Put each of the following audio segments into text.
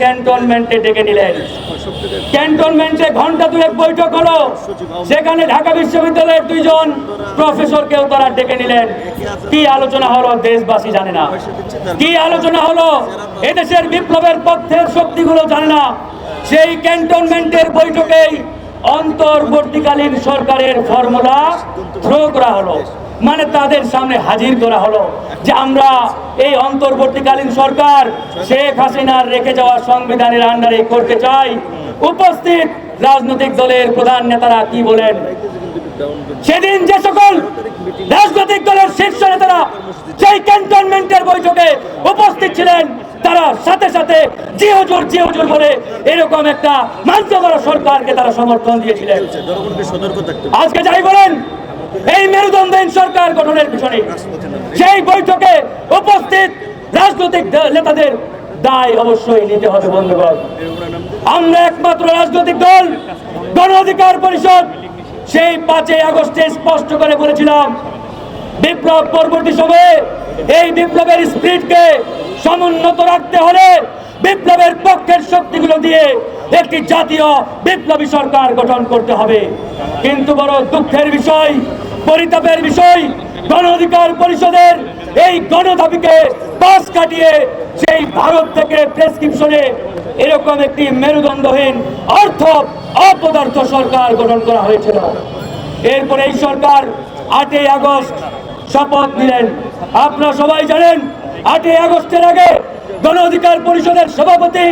ক্যান্টনমেন্টে ডেকে নিলেন। ক্যান্টনমেন্টে ঘণ্টা দুয়েক বৈঠক হলো। সেখানে ঢাকা বিশ্ববিদ্যালয়ের দুইজন প্রফেসরকেও তারা ডেকে নিলেন। কি আলোচনা হলো, দেশবাসী জানে না। কি আলোচনা হলো, এদেশের বিপ্লবের পক্ষের শক্তিগুলো জানে না। সেই ক্যান্টনমেন্টের বৈঠকেই অন্তর্বর্তীকালীন সরকারের ফর্মুলা থ্রো করা হলো। মানে তাদের সামনে হাজির করা হলো যে আমরা এই অন্তর্বর্তীকালীন সরকার শেখ হাসিনার রেখে যাওয়া সংবিধানের আন্ডারে করতে চাই। উপস্থিত রাজনৈতিক দলের প্রধান নেতারা কি বলেন? সেদিন যে সকল রাজনৈতিক দলের শীর্ষ নেতারা সেই ক্যান্টনমেন্টের বৈঠকে উপস্থিত ছিলেন তারা সাথে সাথে জি হুজুর জি হুজুর বলে এরকম একটা মানতে বড় সরকারকে তারা সমর্থন দিয়েছিলেন। আজকে যাই বলেন এই মেরুদণ্ডহীন সরকার গঠনের পিছনে সেই বৈঠকে উপস্থিত রাজনৈতিক নেতাদের দায় অবশ্যই নিতে হবে, বন্ধুগণ। আমরা একমাত্র রাজনৈতিক দল, গণ অধিকার পরিষদ। সেই পাঁচই আগস্টে স্পষ্ট করে বলেছিলাম, বিপ্লব পরবর্তী সময়ে এই বিপ্লবের স্পিরিটকে সমুন্নত রাখতে হলে বিপ্লবের পক্ষের শক্তিগুলো দিয়ে একটি জাতীয় বিপ্লবী সরকার গঠন করতে হবে। কিন্তু বড় দুঃখের বিষয়, পরিতাপের বিষয়, গণ অধিকার পরিষদের এই গণদাবিকে পাশ কাটিয়ে সেই ভারত থেকে প্রেসক্রিপশনে এরকম একটি মেরুদণ্ডহীন অর্থ অপদার্থ সরকার গঠন করা হয়েছিল। এরপরে এই সরকার আটই আগস্ট শপথ নিলেন। আপনারা সবাই জানেন, আটই আগস্টের আগে গণ অধিকার পরিষদের সভাপতি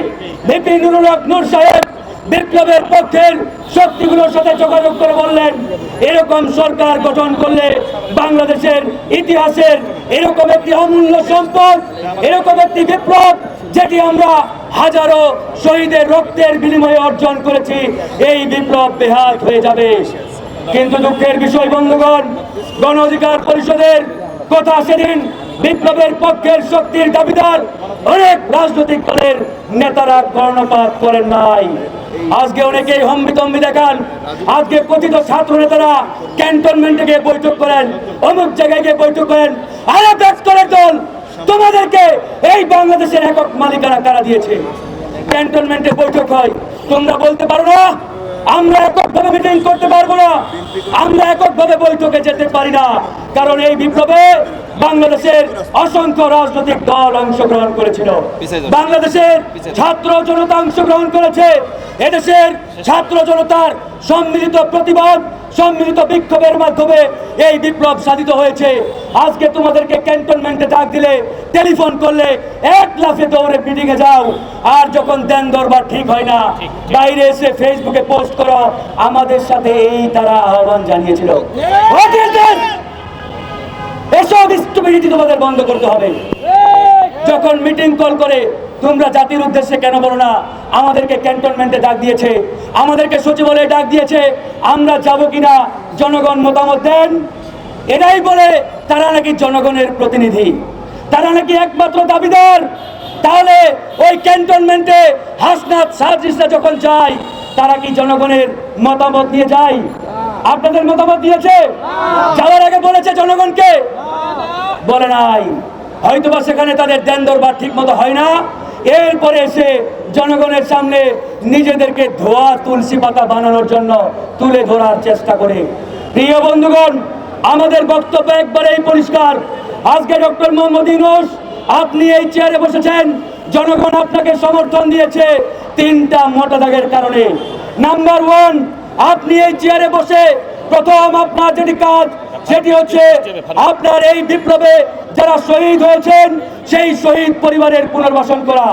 বিপি নুরুল হক নূর সাহেব বিপ্লবের পক্ষের শক্তিগুলোর সাথে যোগাযোগ করে বললেন, এরকম সরকার গঠন করলে বাংলাদেশের ইতিহাসের এরকম একটি অমূল্য সম্পদ, এরকম একটি বিপ্লব যেটি আমরা হাজারো শহীদের রক্তের বিনিময়ে অর্জন করেছি, এই বিপ্লব বেহাত হয়ে যাবে। কিন্তু দুঃখের বিষয়, বন্ধুগণ, গণ অধিকার পরিষদের কথা সেদিন বিপ্লবের পক্ষের শক্তির দাবিদার অনেক রাজনৈতিক দলের নেতারা কর্ণপাত করেন নাই। আজকে অনেকেই হম্বিতম্বি দেখান। আজকে কথিত ছাত্র নেতারা ক্যান্টনমেন্টে গিয়ে বৈঠক করেন, অমুক জায়গায় গিয়ে বৈঠক করেন। আরে ব্যাক করে দল তোমাদেরকে এই বাংলাদেশের একক মালিকানা কারা দিয়েছে? ক্যান্টনমেন্টে বৈঠক হয়। তোমরা বলতে পারো না? আমরা এককভাবে মিটিং করতে পারব না। আমরা এককভাবে বৈঠকে যেতে পারি না। কারণ এই বিপ্লবে বাংলাদেশের অসংখ্য রাজনৈতিক দল অংশগ্রহণ করেছিল। বাংলাদেশের ছাত্র জনতা অংশগ্রহণ করেছে। এদেশের ছাত্র জনতার সম্মিলিত প্রতিবাদ সম্মিলিত বিক্ষোভের মাধ্যমে এই বিপ্লব সাধিত হয়েছে। আজকে তোমাদেরকে ক্যান্টনমেন্টে ডাক দিলে টেলিফোন করলে এক লাফে দৌড়ে মিটিং এ যাও। আর যখন দেন দরবার ঠিক হয় না বাইরে এসে ফেসবুকে পোস্ট করো। আমাদের সাথে এই তারা আহ্বান জানিয়েছিল। স্টুপিডিটি তোমাদের বন্ধ করতে হবে। যখন মিটিং কল করে তোমরা জাতির উদ্দেশ্যে কেন বলো না? আমাদেরকে ক্যান্টনমেন্টে ডাক দিয়েছে। আমাদেরকে সচিবালয়ে ডাক দিয়েছে আমরা যাব কিনা? জনগণ মতামত দেন। এটাই বলে তারা নাকি জনগণের প্রতিনিধি। তারা নাকি একমাত্র দাবিদার। তাহলে ওই ক্যান্টনমেন্টে হাসনাত সার্জিসরা যখন যায় তারা কি জনগণের মতামত নিয়ে যায়? আপনাদের মতামত দিয়েছে? যাওয়ার আগে বলেছে জনগণকে? বলে নাই। হয়তোবা সেখানে তাদের দেন দরবার ঠিক মতো হয় না। এরপরে এসে জনগণের সামনে নিজেদেরকে ধোয়া তুলসী পাতা বানানোর জন্য তুলে ধরার চেষ্টা করে। প্রিয় বন্ধুগণ, আমাদের বক্তব্য একবারেই পরিষ্কার। আজকে ডক্টর মোহাম্মদ ইউনুস, আপনি এই চেয়ারে বসেছেন। জনগণ আপনাকে সমর্থন দিয়েছে তিনটা মোটা দাগের কারণে। নাম্বার ওয়ান, আপনি এই চেয়ারে বসে প্রথম আপনার যেটি কাজ সেটি হচ্ছে আপনার এই বিপ্লবে যারা শহীদ হয়েছেন, সেই শহীদ পরিবারের পুনর্বাসন করা,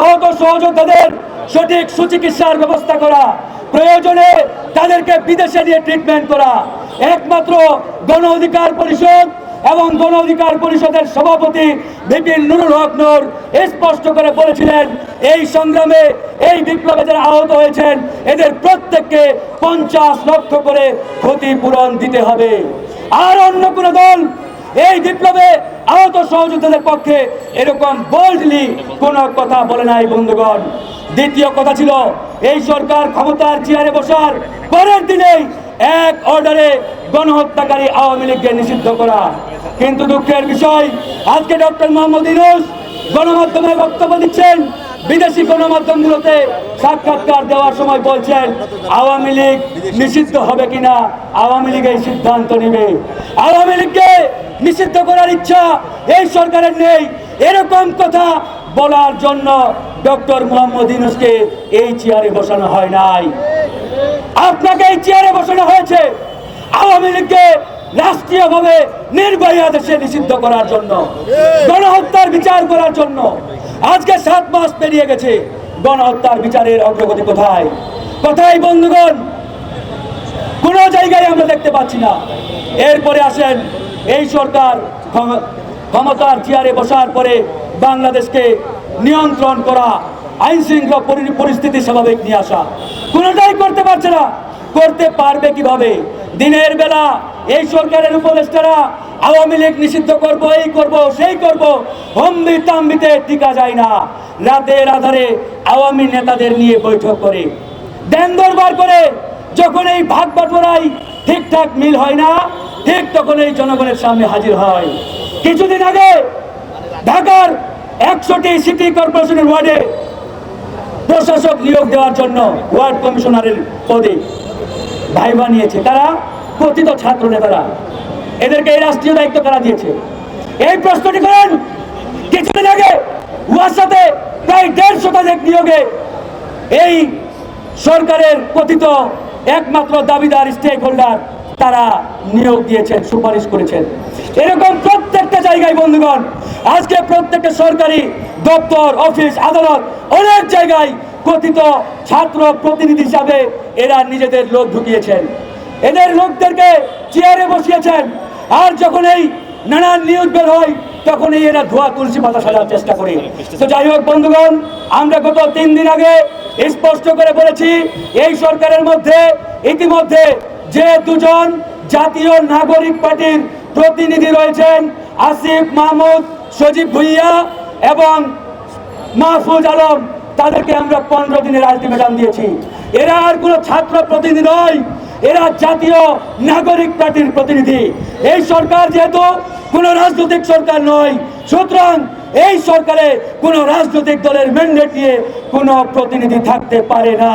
আহত সহযোদ্ধাদের সঠিক সুচিকিৎসার ব্যবস্থা করা, প্রয়োজনে তাদেরকে বিদেশে নিয়ে ট্রিটমেন্ট করা, একমাত্র গণ অধিকার পরিষদ এবং গণ অধিকার পরিষদের সভাপতি বিপিন নুরুল হক নূর স্পষ্ট করে বলেছিলেন, এই সংগ্রামে এই বিপ্লবে যারা আহত হয়েছেন, এদের প্রত্যেককে পঞ্চাশ লক্ষ করে ক্ষতিপূরণ দিতে হবে। আর অন্য কোন দল এই বিপ্লবে আহত সহযোদ্ধাদের পক্ষে এরকম বোল্ডলি কোনো কথা বলে নাই, বন্ধুগণ। দ্বিতীয় কথা ছিল, এই সরকার ক্ষমতার চেয়ারে বসার পরের দিনেই এক অর্ডারে গণহত্যাকারী আওয়ামী লীগকে নিষিদ্ধ করা। কিন্তু দুঃখের বিষয়, আজকে ডক্টর মোহাম্মদ ইউনুস গণমাধ্যমে বক্তব্য দিচ্ছেন বিদেশি গণমাধ্যমগুলোতে সাক্ষাৎকার দেওয়ার সময় বলছেন, আওয়ামী লীগ নিষিদ্ধ হবে কিনা? আওয়ামী লীগ এই সিদ্ধান্ত নেবে। আওয়ামী লীগকে নিষিদ্ধ করার ইচ্ছা এই সরকারের নেই। এরকম কথা বলার জন্য ডক্টর মোহাম্মদ ইউনুসকে এই চেয়ারে বসানো হয় নাই। আপনাকে এই চেয়ারে বসানো হয়েছে। আওয়ামী লীগকে রাষ্ট্রীয়ভাবে নির্বাহী আদেশে নিষিদ্ধ করার জন্য, গণহত্যার বিচার করার জন্য আজকে সাত মাস পেরিয়ে গেছে। গণহত্যার বিচারের অগ্রগতি কোথায়? কোথায় বন্ধুগণ? কোন জায়গায় আমরা দেখতে পাচ্ছি না। এরপরে আসেন এই সরকার ক্ষম- ক্ষমতার চেয়ারে বসার পরে বাংলাদেশকে নিয়ন্ত্রণ করা আইন শৃঙ্খলা পরি- পরিস্থিতি স্বাভাবিক নিয়ে আসা। কোনোটাই করতে পারছে না। করতে পারবে কীভাবে? দিনের বেলা এই সরকারের উপদেষ্টারা আওয়ামী লীগ নিষিদ্ধ করব, এই করব, সেই করব। হম্বি তাম্বিতে টিকা যায় না। রাতের আধারে আওয়ামী নেতাদের নিয়ে বৈঠক করে। দেন দরবার করে, যখন এই ভাগ বাটোয়ারাই ঠিকঠাক মিল হয় না, ঠিক তখন এই জনগণের সামনে হাজির হয়। কিছুদিন আগে ঢাকার একশোটি সিটি কর্পোরেশনের ওয়ার্ডে প্রশাসক নিয়োগ দেওয়ার জন্য ওয়ার্ড কমিশনারের পদে ভাইবা নিয়েছে তারা, কথিত ছাত্র নেতারা এদেরকে এই রাষ্ট্রীয় দায়িত্ব কারা দিয়েছে? এই প্রশ্নটি করেন, কিছুদিন আগে ওয়াসাতে প্রায় দেড় শতাধিক নিয়োগে এই সরকারের কথিত একমাত্র দাবিদার স্টেক হোল্ডার তারা নিয়োগ দিয়েছেন, সুপারিশ করেছেন। এরকম প্রত্যেকটা জায়গায়, বন্ধুগণ, আজকে প্রত্যেকটা সরকারি দপ্তর, অফিস, আদালত, অনেক জায়গায় কথিত ছাত্র প্রতিনিধি হিসাবে এরা নিজেদের লোক ঢুকিয়েছেন। এদের লোকদেরকে চেয়ারে বসিয়েছেন। আর যখন এই নানান নিউজ বের হয়, তখনই এরা ধোয়া তুলসী পাতা সাজার চেষ্টা করে। তো যাই হোক, বন্ধুগণ, আমরা গত তিন দিন আগে স্পষ্ট করে বলেছি, এই সরকারের মধ্যে ইতিমধ্যে যে দুজন জাতীয় নাগরিক পার্টির প্রতিনিধি রয়েছেন, আসিফ, মাহমুদ, সজীব ভুইয়া এবং মাহফুজ আলম, তাদেরকে আমরা পনেরো দিনের আলটিমেটাম দিয়েছি। এরা আর কোনো ছাত্র প্রতিনিধি নয়। এরা জাতীয় নাগরিক পার্টির প্রতিনিধি। এই সরকার যেহেতু কোনো রাজনৈতিক সরকার নয়, সুতরাং এই সরকারে কোনো রাজনৈতিক দলের ম্যান্ডেট নিয়ে কোনো প্রতিনিধি থাকতে পারে না।